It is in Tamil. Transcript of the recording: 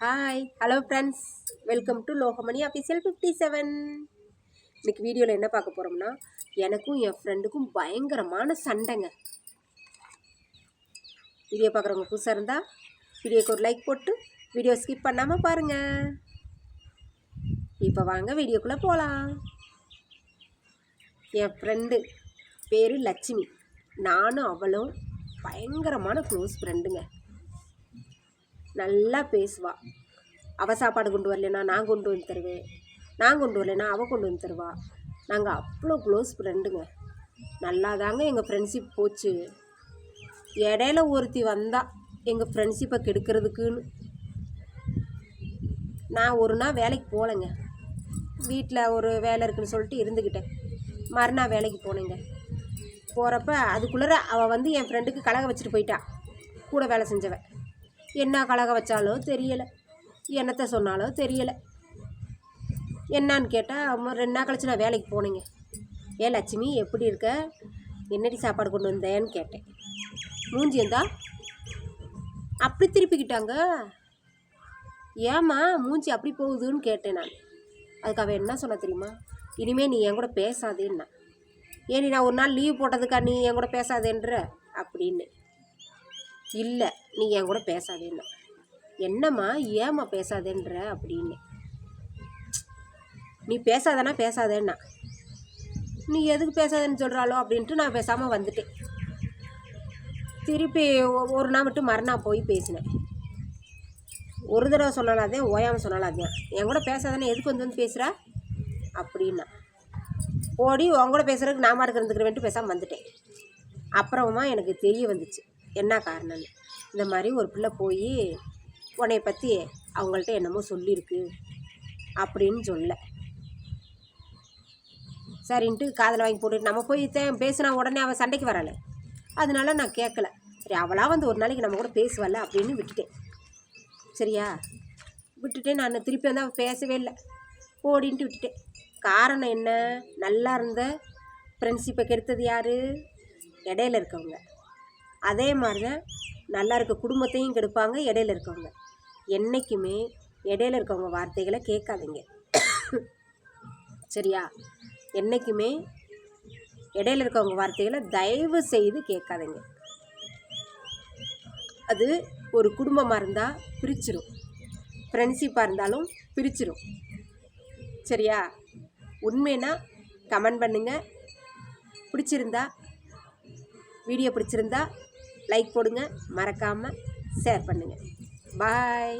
Hi hello friends welcome to Logamani official fifty seven இன்னைக்கு வீடியோவில் என்ன பார்க்க போகிறோம்னா எனக்கும் என் ஃப்ரெண்டுக்கும் பயங்கரமான சண்டைங்க. வீடியோ பார்க்குறவங்க புதுசாக இருந்தால் வீடியோக்கு ஒரு லைக் போட்டு வீடியோ ஸ்கிப் பண்ணாமல் பாருங்கள் இப்போ வாங்க வீடியோக்குள்ளே போகலாம் என் ஃப்ரெண்டு பேர் லட்சுமி. நானும் அவளும் பயங்கரமான க்ளோஸ் ஃப்ரெண்டுங்க நல்லா பேசுவாள் அவள் சாப்பாடு கொண்டு வரலனா நான் கொண்டு வந்து தருவேன். நான் கொண்டு வரலனா அவள் கொண்டு வந்து தருவா. நாங்கள் அவ்வளோ க்ளோஸ் ஃப்ரெண்டுங்க நல்லா தாங்க எங்கள் ஃப்ரெண்ட்ஷிப் போச்சு. இடையில ஒருத்தி வந்தா எங்கள் ஃப்ரெண்ட்ஷிப்பை கெடுக்கிறதுக்குன்னு. நான் ஒரு நாள் வேலைக்கு போகலைங்க வீட்டில் ஒரு வேலை இருக்குன்னு சொல்லிட்டு இருந்துக்கிட்டேன் மறுநாள் வேலைக்கு போனேங்க. போகிறப்ப அதுக்குள்ளே அவள் வந்து என் ஃப்ரெண்டுக்கு கலக வச்சுட்டு போயிட்டா. கூட வேலை செஞ்சவன் என்ன கலக வச்சாலோ தெரியலை. என்னத்தை சொன்னாலோ தெரியலை. என்னான்னு கேட்டால் ரெண்டு நாள் கழிச்சு நான் வேலைக்கு போனேங்க. ஏ லட்சுமி எப்படி இருக்க? என்னடி சாப்பாடு கொண்டு வந்தேன்னு கேட்டேன். மூஞ்சி இருந்தா அப்படி திருப்பிக்கிட்டாங்க. ஏம்மா மூஞ்சி அப்படி போகுதுன்னு கேட்டேன் நான். அதுக்கு அவன் என்ன சொன்ன தெரியுமா? இனிமேல் நீ என் கூட பேசாதேன்னா. ஏனி நான் ஒரு நாள் லீவ் போட்டதுக்கா நீ என் கூட பேசாதேன்ற? அப்படின்னு. இல்லை நீ என் கூட பேசாதேன்னா. என்னம்மா ஏம்மா பேசாதேன்ற அப்படின்னு. நீ பேசாதனா பேசாதேன்னா. நீ எதுக்கு பேசாதேன்னு சொல்கிறாளோ அப்படின்ட்டு நான் பேசாமல் வந்துட்டேன். திருப்பி ஒ- ஒரு நாள் மட்டும் மறுநாள் போய் பேசினேன். ஒரு தடவை சொன்னாலாதே ஓயாமல் சொன்னாலாதே என் கூட பேசாதானே எதுக்கு வந்து வந்து பேசுகிறா அப்படின்னா. ஓடி உன் கூட பேசுகிறதுக்கு நான் மாட்டுக்கு இருந்துக்கிறேன்ட்டு பேசாமல் வந்துட்டேன். அப்புறமா எனக்கு தெரிய வந்துச்சு. என்ன காரணம்னு. இந்த மாதிரி ஒரு பிள்ளை போய் உன்னைய பற்றி அவங்கள்ட்ட என்னமோ சொல்லியிருக்கு அப்படின்னு சொல்ல. சரின்ட்டு காதில் வாங்கி போட்டு நம்ம போய் தே பேசினா உடனே அவள் சண்டைக்கு வரலை அதனால நான் கேட்கல சரி அவளாக வந்து ஒரு நாளைக்கு நம்ம கூட பேசுவல்ல அப்படின்னு விட்டுட்டேன். சரியா? விட்டுட்டேன் நான். திருப்பி வந்து அவள் பேசவே இல்லை. ஓடின்ட்டு விட்டுட்டேன். காரணம் என்ன? நல்லா இருந்த ஃப்ரெண்ட்ஷிப்பை கெடுத்தது யார்? இடையில இருக்கவங்க. அதே மாதிரி தான் நல்லா இருக்க குடும்பத்தையும் கெடுப்பாங்க இடையில இருக்கவங்க. என்றைக்குமே இடையில இருக்கவங்க வார்த்தைகளை கேட்காதீங்க. சரியா? என்றைக்குமே இடையில இருக்கவங்க வார்த்தைகளை தயவு செய்து கேட்காதீங்க. அது ஒரு குடும்பமாக இருந்தால் பிரிச்சிரும். ஃப்ரெண்ட்ஷிப்பாக இருந்தாலும் பிரிச்சிரும். சரியா? உண்மைனா கமெண்ட் பண்ணுங்கள் பிடிச்சிருந்தா வீடியோ பிடிச்சிருந்தா லைக் போடுங்க மறக்காமல் ஷேர் பண்ணுங்கள் பாய்